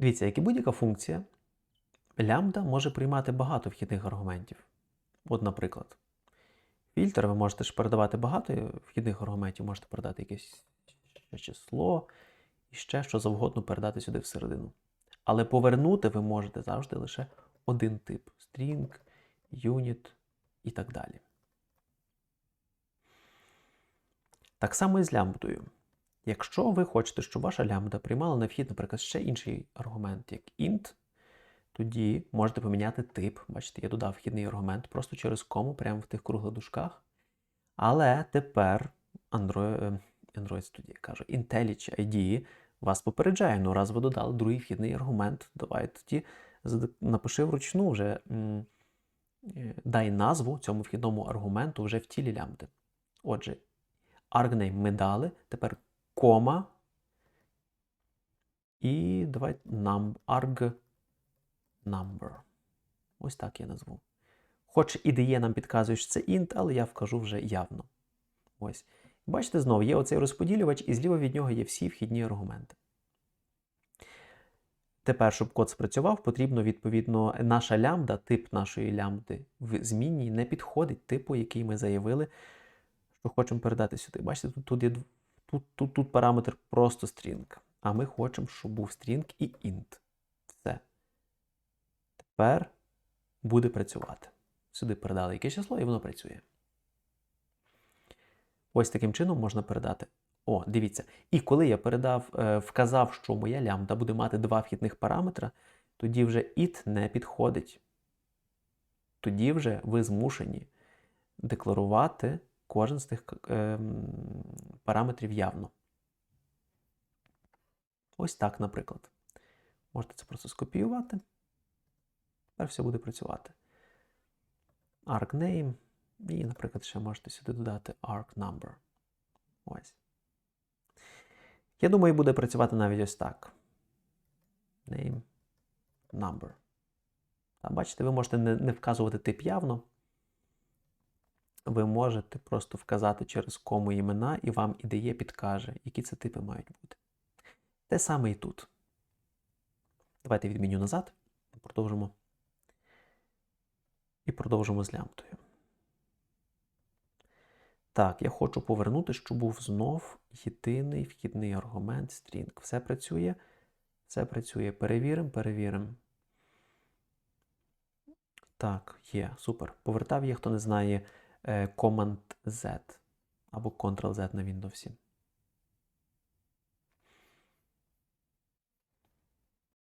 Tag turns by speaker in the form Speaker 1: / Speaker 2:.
Speaker 1: Дивіться, як і будь-яка функція, лямбда може приймати багато вхідних аргументів. От, наприклад, фільтр ви можете ж передавати багато вхідних аргументів, можете передати якесь число і ще що завгодно передати сюди всередину. Але повернути ви можете завжди лише один тип string, unit і так далі. Так само і з лямбдою. Якщо ви хочете, щоб ваша лямбда приймала на вхід, наприклад, ще інший аргумент, як int, тоді можете поміняти тип. Бачите, я додав вхідний аргумент просто через кому, прямо в тих круглих дужках. Але тепер Android, е, Android Studio, кажу, IntelliJ IDE вас попереджає, ну раз ви додали другий вхідний аргумент, давайте тоді напиши вручну вже, е, дай назву цьому вхідному аргументу вже в тілі лямбди. Отже, argname ми дали, тепер кома і давайте num, arg number. Ось так я назву. Хоч IDE нам підказує, що це int, але я вкажу вже явно. Ось. Бачите, знову є оцей розподілювач, і зліва від нього є всі вхідні аргументи. Тепер, щоб код спрацював, потрібно, відповідно, наша лямбда, тип нашої лямбди в змінній не підходить типу, який ми заявили, що хочемо передати сюди. Бачите, тут, є, тут, тут, тут параметр просто string. А ми хочемо, щоб був string і int. Все. Тепер буде працювати. Сюди передали якесь число, і воно працює. Ось таким чином можна передати. О, дивіться. І коли я передав, е, вказав, що моя лямбда буде мати два вхідних параметра, тоді вже it не підходить. Тоді вже ви змушені декларувати кожен з тих е, параметрів явно. Ось так, наприклад. Можете це просто скопіювати. Тепер все буде працювати. argname. І, наприклад, ще можете сюди додати arc number. Ось. Я думаю, буде працювати навіть ось так. Name number. Та, бачите, ви можете не, не вказувати тип явно. Ви можете просто вказати через кому імена, і вам ідеє підкаже, які це типи мають бути. Те саме і тут. Давайте відміню назад. Продовжимо. І продовжимо з лямбдою. Так, я хочу повернути, щоб був знов єдиний вхідний аргумент string. Все працює. Все працює. Перевіримо, перевіримо. Так, є, супер. Повертав є, хто не знає, е, Command Z або Ctrl Z на Windows.